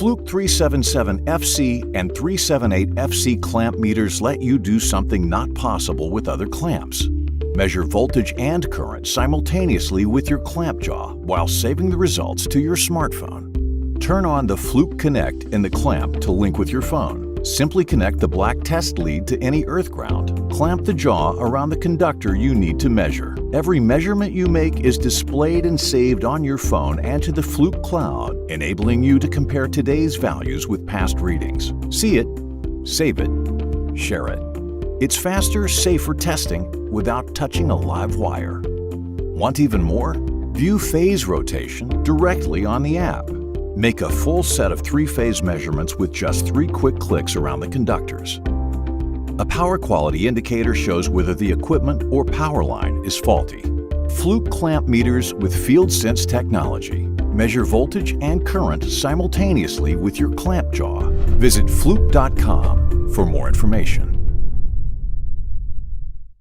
Fluke 377FC and 378FC clamp meters let you do something not possible with other clamps. Measure voltage and current simultaneously with your clamp jaw while saving the results to your smartphone. Turn on the Fluke Connect in the clamp to link with your phone. Simply connect the black test lead to any earth ground. Clamp the jaw around the conductor you need to measure. Every measurement you make is displayed and saved on your phone and to the Fluke cloud, enabling you to compare today's values with past readings. See it, save it, share it. It's faster, safer testing without touching a live wire. Want even more? View phase rotation directly on the app. Make a full set of three phase measurements with just three quick clicks around the conductors. A power quality indicator shows whether the equipment or power line is faulty. Fluke clamp meters with FieldSense technology measure voltage and current simultaneously with your clamp jaw. Visit fluke.com for more information.